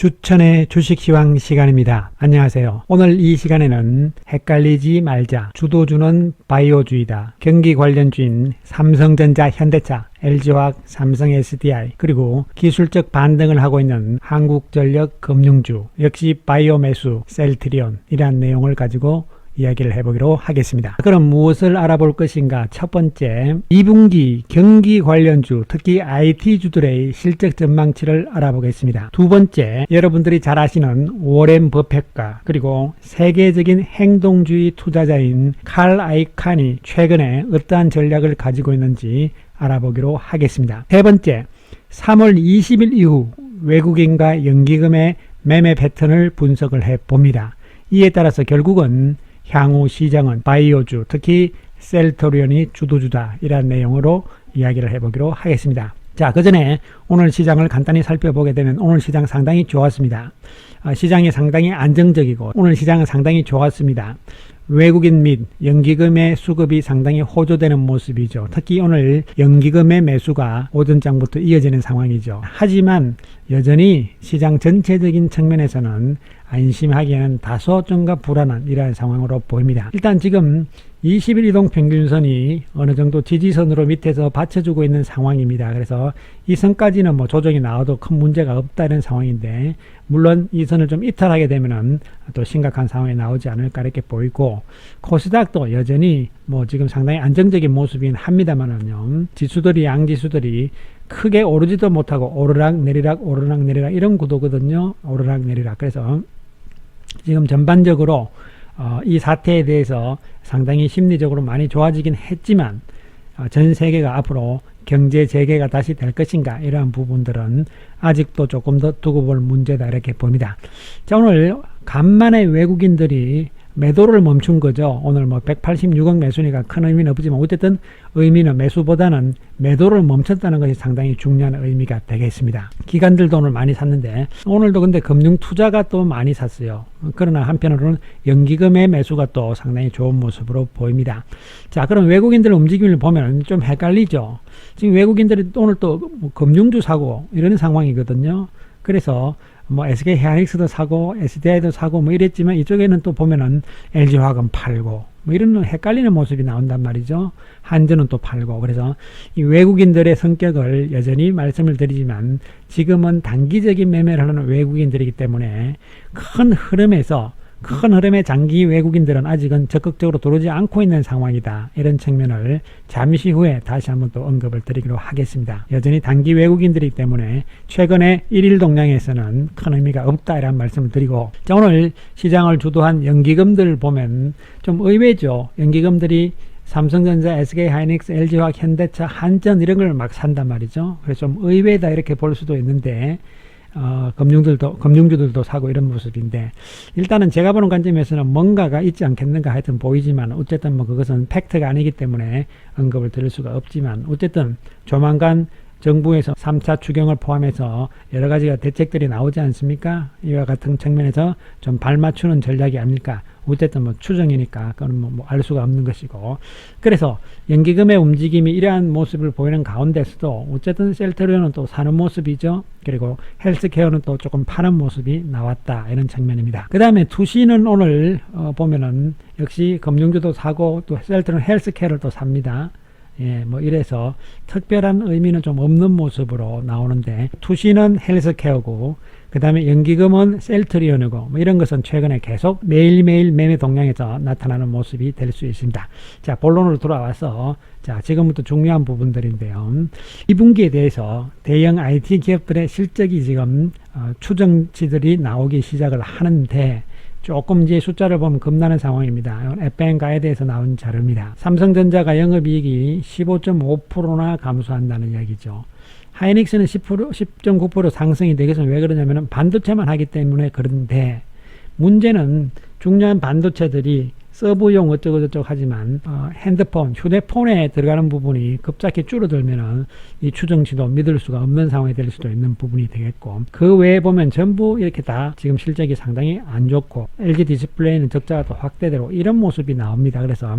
추천의 주식시황 시간입니다. 안녕하세요. 오늘 이 시간에는 헷갈리지 말자. 주도주는 바이오주의다. 경기 관련주인 삼성전자, 현대차, LG화학, 삼성 SDI, 그리고 기술적 반등을 하고 있는 한국전력 금융주, 역시 바이오 매수, 셀트리온, 이러한 내용을 가지고 이야기를 해보기로 하겠습니다. 그럼 무엇을 알아볼 것인가? 첫 번째, 2분기 경기 관련주, 특히 IT주들의 실적 전망치를 알아보겠습니다. 두 번째, 여러분들이 잘 아시는 오렌 버펫과 그리고 세계적인 행동주의 투자자인 칼 아이칸이 최근에 어떠한 전략을 가지고 있는지 알아보기로 하겠습니다. 세 번째, 3월 20일 이후 외국인과 연기금의 매매 패턴을 분석을 해 봅니다. 이에 따라서 결국은 향후 시장은 바이오주, 특히 셀토리온이 주도주다. 이런 내용으로 이야기를 해보기로 하겠습니다. 자, 그 전에 오늘 시장을 간단히 살펴보게 되면 오늘 시장 상당히 좋았습니다. 아, 시장이 상당히 안정적이고 오늘 시장은 상당히 좋았습니다. 외국인 및 연기금의 수급이 상당히 호조되는 모습이죠. 특히 오늘 연기금의 매수가 오전 장부터 이어지는 상황이죠. 하지만 여전히 시장 전체적인 측면에서는 안심하기에는 다소 좀가 불안한 이러한 상황으로 보입니다. 일단 지금 20일 이동 평균선이 어느 정도 지지선으로 밑에서 받쳐주고 있는 상황입니다. 그래서 이 선까지는 뭐 조정이 나와도 큰 문제가 없다는 상황인데 물론 이 선을 좀 이탈하게 되면은 또 심각한 상황이 나오지 않을까 이렇게 보이고 코스닥도 여전히 뭐 지금 상당히 안정적인 모습이긴 합니다만은요 지수들이 양지수들이 크게 오르지도 못하고 오르락 내리락 오르락 내리락 이런 구도거든요 오르락 내리락 그래서 지금 전반적으로 어, 이 사태에 대해서 상당히 심리적으로 많이 좋아지긴 했지만 어, 전 세계가 앞으로 경제 재개가 다시 될 것인가 이러한 부분들은 아직도 조금 더 두고 볼 문제다 이렇게 봅니다. 자 오늘 간만에 외국인들이 매도를 멈춘 거죠. 오늘 뭐 186억 매수니까 큰 의미는 없지만 어쨌든 의미는 매수보다는 매도를 멈췄다는 것이 상당히 중요한 의미가 되겠습니다. 기관들도 오늘 많이 샀는데 오늘도 근데 금융 투자가 또 많이 샀어요. 그러나 한편으로는 연기금의 매수가 또 상당히 좋은 모습으로 보입니다. 자, 그럼 외국인들 움직임을 보면 좀 헷갈리죠. 지금 외국인들이 오늘 또 금융주 사고 이런 상황이거든요. 그래서 뭐 SK 하이닉스도 사고 SDI도 사고 뭐 이랬지만 이쪽에는 또 보면은 LG화학은 팔고 뭐 이런 헷갈리는 모습이 나온단 말이죠. 한전은 또 팔고 그래서 이 외국인들의 성격을 여전히 말씀을 드리지만 지금은 단기적인 매매를 하는 외국인들이기 때문에 큰 흐름에서 큰 흐름의 장기 외국인들은 아직은 적극적으로 들어오지 않고 있는 상황이다. 이런 측면을 잠시 후에 다시 한번 또 언급을 드리기로 하겠습니다. 여전히 단기 외국인들이기 때문에 최근에 일일 동향에서는 큰 의미가 없다. 이런 말씀을 드리고 자, 오늘 시장을 주도한 연기금들 보면 좀 의외죠. 연기금들이 삼성전자, SK 하이닉스, LG화학, 현대차, 한전 이런 걸 막 산단 말이죠. 그래서 좀 의외다 이렇게 볼 수도 있는데 어, 금융들도, 금융주들도 사고 이런 모습인데, 일단은 제가 보는 관점에서는 뭔가가 있지 않겠는가 하여튼 보이지만, 어쨌든 뭐 그것은 팩트가 아니기 때문에 언급을 드릴 수가 없지만, 어쨌든 조만간 정부에서 3차 추경을 포함해서 여러 가지가 대책들이 나오지 않습니까? 이와 같은 측면에서 좀 발맞추는 전략이 아닐까. 어쨌든 뭐 추정이니까 그건 뭐 알 수가 없는 것이고. 그래서 연기금의 움직임이 이러한 모습을 보이는 가운데서도 어쨌든 셀트리온은 또 사는 모습이죠. 그리고 헬스케어는 또 조금 파는 모습이 나왔다. 이런 측면입니다. 그 다음에 투시는 오늘 어 보면은 역시 금융주도 사고 또 셀트리온 헬스케어를 또 삽니다. 예, 뭐 이래서 특별한 의미는 좀 없는 모습으로 나오는데 투시는 헬스케어고 그 다음에 연기금은 셀트리온이고 뭐 이런 것은 최근에 계속 매일매일 매매 동향에서 나타나는 모습이 될 수 있습니다. 자 본론으로 돌아와서 자 지금부터 중요한 부분들인데요. 2분기에 대해서 대형 IT 기업들의 실적이 지금 어, 추정치들이 나오기 시작을 하는데 조금 이제 숫자를 보면 겁나는 상황입니다. 에펜가에 대해서 나온 자료입니다. 삼성전자가 영업이익이 15.5%나 감소한다는 이야기죠. 하이닉스는 10%, 10.9% 상승이 되겠어요. 왜 그러냐면 반도체만 하기 때문에 그런데 문제는 중요한 반도체들이 서브용 어쩌고저쩌고 하지만 어, 핸드폰, 휴대폰에 들어가는 부분이 급작히 줄어들면은 이 추정치도 믿을 수가 없는 상황이 될 수도 있는 부분이 되겠고 그 외에 보면 전부 이렇게 다 지금 실적이 상당히 안 좋고 LG 디스플레이는 적자가 또 확대되고 이런 모습이 나옵니다. 그래서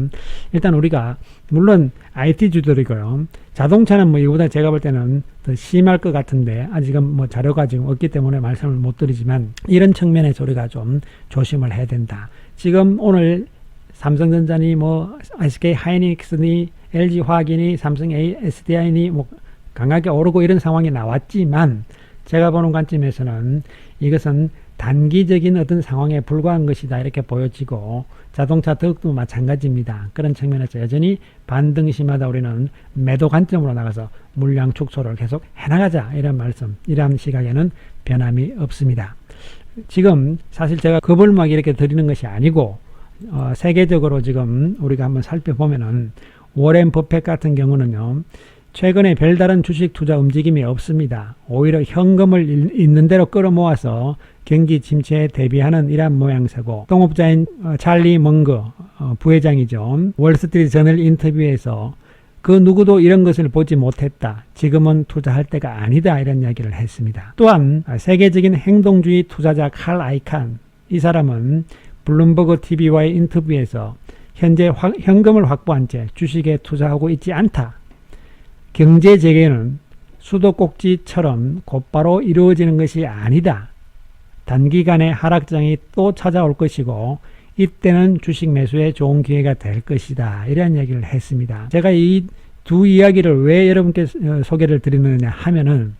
일단 우리가 물론 IT 주들이고요. 자동차는 뭐 이거보다 제가 볼 때는 더 심할 것 같은데 아직은 뭐 자료가 지금 없기 때문에 말씀을 못 드리지만 이런 측면에서 우리가 좀 조심을 해야 된다. 지금 오늘 삼성전자니 뭐 SK 하이닉스니 LG 화학이니 삼성 SDI니 뭐 강하게 오르고 이런 상황이 나왔지만 제가 보는 관점에서는 이것은 단기적인 어떤 상황에 불과한 것이다 이렇게 보여지고 자동차 더욱도 마찬가지입니다. 그런 측면에서 여전히 반등 심하다 우리는 매도 관점으로 나가서 물량 축소를 계속 해나가자 이런 말씀 이러한 시각에는 변함이 없습니다. 지금 사실 제가 겁을 막 이렇게 드리는 것이 아니고 어, 세계적으로 지금 우리가 한번 살펴보면은 워렌 버핏 같은 경우는요. 최근에 별다른 주식 투자 움직임이 없습니다. 오히려 현금을 일- 있는 대로 끌어모아서 경기 침체에 대비하는 이러한 모양새고 동업자인 어, 찰리 먼거 어, 부회장이죠. 월스트리트 저널 인터뷰에서 그 누구도 이런 것을 보지 못했다. 지금은 투자할 때가 아니다. 이런 이야기를 했습니다. 또한 아, 세계적인 행동주의 투자자 칼 아이칸 이 사람은 블룸버그 TV와의 인터뷰에서 현재 화- 현금을 확보한 채 주식에 투자하고 있지 않다. 경제 재개는 수도꼭지처럼 곧바로 이루어지는 것이 아니다. 단기간에 하락장이 또 찾아올 것이고 이때는 주식 매수에 좋은 기회가 될 것이다. 이런 이야기를 했습니다. 제가 이 두 이야기를 왜 여러분께 어, 소개를 드리느냐 하면은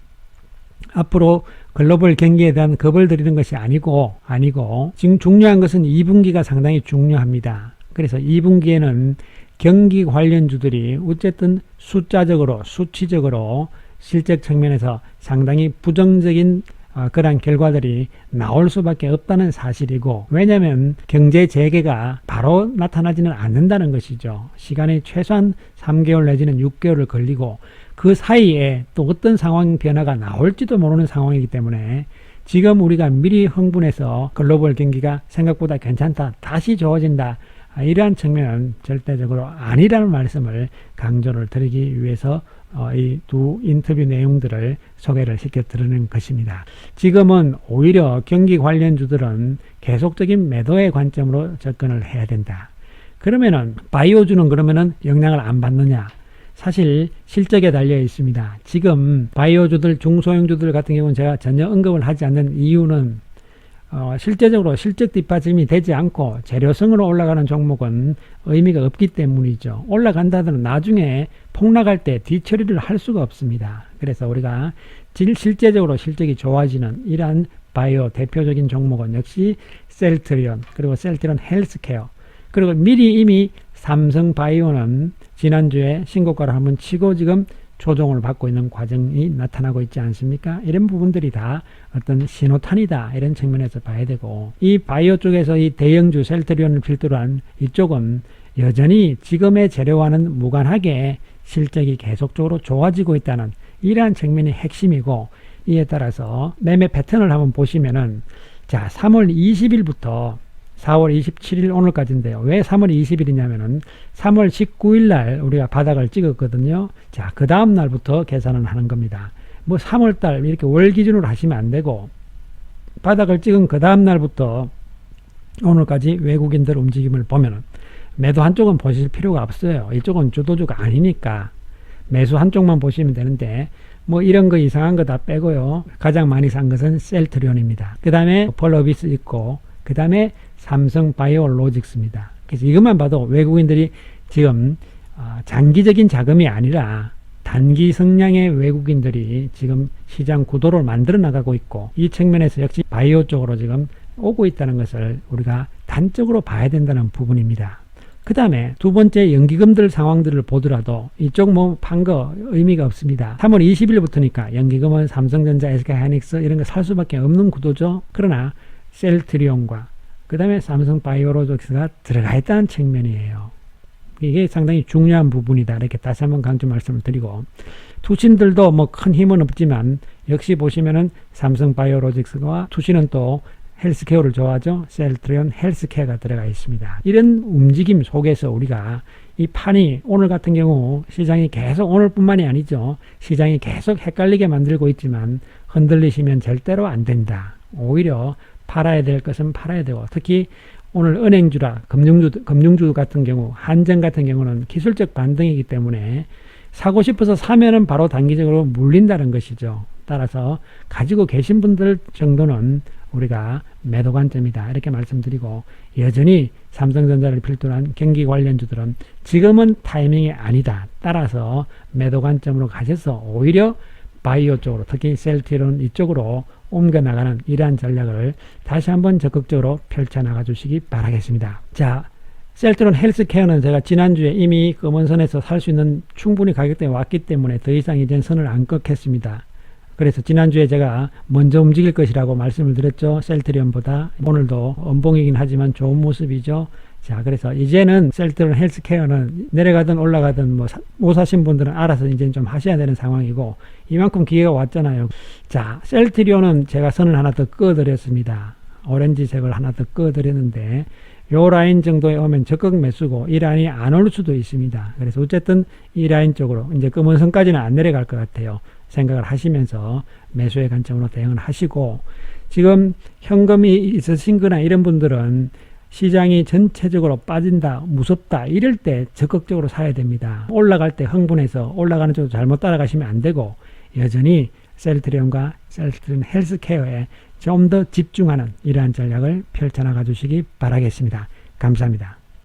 앞으로 글로벌 경기에 대한 겁을 드리는 것이 아니고 아니고 지금 중요한 것은 2분기가 상당히 중요합니다. 그래서 2분기에는 경기 관련주들이 어쨌든 숫자적으로 수치적으로 실적 측면에서 상당히 부정적인 어, 그러한 결과들이 나올 수밖에 없다는 사실이고 왜냐하면 경제 재개가 바로 나타나지는 않는다는 것이죠. 시간이 최소한 3개월 내지는 6개월을 걸리고 그 사이에 또 어떤 상황 변화가 나올지도 모르는 상황이기 때문에 지금 우리가 미리 흥분해서 글로벌 경기가 생각보다 괜찮다, 다시 좋아진다, 아, 이러한 측면은 절대적으로 아니라는 말씀을 강조를 드리기 위해서 어, 이두 인터뷰 내용들을 소개를 시켜 드리는 것입니다. 지금은 오히려 경기 관련주들은 계속적인 매도의 관점으로 접근을 해야 된다. 그러면은 바이오주는 그러면은 영향을 안 받느냐? 사실 실적에 달려 있습니다. 지금 바이오주들 중소형주들 같은 경우는 제가 전혀 언급을 하지 않는 이유는 어, 실제적으로 실적 뒷받침이 되지 않고 재료성으로 올라가는 종목은 의미가 없기 때문이죠. 올라간다더라도 나중에 폭락할 때 뒤처리를 할 수가 없습니다. 그래서 우리가 질, 실제적으로 실적이 좋아지는 이러한 바이오 대표적인 종목은 역시 셀트리온 그리고 셀트리온 헬스케어 그리고 미리 이미 삼성 바이오는 지난주에 신고가를 한번 치고 지금 조정을 받고 있는 과정이 나타나고 있지 않습니까? 이런 부분들이 다 어떤 신호탄이다 이런 측면에서 봐야 되고 이 바이오 쪽에서 이 대형주 셀트리온을 필두로 한 이쪽은 여전히 지금의 재료와는 무관하게 실적이 계속적으로 좋아지고 있다는 이러한 측면이 핵심이고 이에 따라서 매매 패턴을 한번 보시면은 자 3월 20일부터 4월 27일 오늘까지인데요. 왜 3월 20일이냐면은 3월 19일 날 우리가 바닥을 찍었거든요. 자, 그 다음 날부터 계산을 하는 겁니다. 뭐 3월 달 이렇게 월 기준으로 하시면 안 되고 바닥을 찍은 그 다음 날부터 오늘까지 외국인들 움직임을 보면은 매도 한쪽은 보실 필요가 없어요. 이쪽은 주도주가 아니니까 매수 한쪽만 보시면 되는데 뭐 이런 거 이상한 거 다 빼고요. 가장 많이 산 것은 셀트리온입니다. 그 다음에 폴러비스 있고 그 다음에 삼성 바이오로직스입니다. 그래서 이것만 봐도 외국인들이 지금 어, 장기적인 자금이 아니라 단기 성량의 외국인들이 지금 시장 구도를 만들어 나가고 있고 이 측면에서 역시 바이오 쪽으로 지금 오고 있다는 것을 우리가 단적으로 봐야 된다는 부분입니다. 그 다음에 두 번째 연기금들 상황들을 보더라도 이쪽 뭐 판 거 의미가 없습니다. 3월 20일부터니까 연기금은 삼성전자, SK 하이닉스 이런 거 살 수밖에 없는 구도죠. 그러나 셀트리온과 그 다음에 삼성 바이오로직스가 들어가 있다는 측면이에요. 이게 상당히 중요한 부분이다. 이렇게 다시 한번 강조 말씀을 드리고 투신들도 뭐 큰 힘은 없지만 역시 보시면은 삼성 바이오로직스와 투신은 또 헬스케어를 좋아하죠. 셀트리온 헬스케어가 들어가 있습니다. 이런 움직임 속에서 우리가 이 판이 오늘 같은 경우 시장이 계속 오늘뿐만이 아니죠. 시장이 계속 헷갈리게 만들고 있지만 흔들리시면 절대로 안 된다. 오히려 팔아야 될 것은 팔아야 되고 특히 오늘 은행주라 금융주 금융주 같은 경우 한정 같은 경우는 기술적 반등이기 때문에 사고 싶어서 사면은 바로 단기적으로 물린다는 것이죠. 따라서 가지고 계신 분들 정도는 우리가 매도 관점이다. 이렇게 말씀드리고 여전히 삼성전자를 필두로 한 경기 관련주들은 지금은 타이밍이 아니다. 따라서 매도 관점으로 가셔서 오히려 바이오 쪽으로 특히 셀티론 이쪽으로 옮겨 나가는 이러한 전략을 다시 한번 적극적으로 펼쳐 나가 주시기 바라겠습니다. 자, 셀트론 헬스케어는 제가 지난주에 이미 검은선에서 살 수 있는 충분히 가격대에 왔기 때문에 더 이상 이젠 선을 안 꺾겠습니다. 그래서 지난주에 제가 먼저 움직일 것이라고 말씀을 드렸죠. 셀트리온보다 오늘도 엄봉이긴 하지만 좋은 모습이죠. 자, 그래서 이제는 셀트론 헬스케어는 내려가든 올라가든 뭐못 사신 분들은 알아서 이제 좀 하셔야 되는 상황이고 이만큼 기회가 왔잖아요. 자, 셀트리온은 제가 선을 하나 더 꺼드렸습니다. 오렌지색을 하나 더 꺼드렸는데 요 라인 정도에 오면 적극 매수고 이 라인이 안 올 수도 있습니다. 그래서 어쨌든 이 라인 쪽으로 이제 금은 선까지는 안 내려갈 것 같아요. 생각을 하시면서 매수의 관점으로 대응을 하시고 지금 현금이 있으신 거나 이런 분들은 시장이 전체적으로 빠진다, 무섭다, 이럴 때 적극적으로 사야 됩니다. 올라갈 때 흥분해서 올라가는 쪽으로 잘못 따라가시면 안 되고, 여전히 셀트리온과 셀트리온 헬스케어에 좀 더 집중하는 이러한 전략을 펼쳐나가 주시기 바라겠습니다. 감사합니다.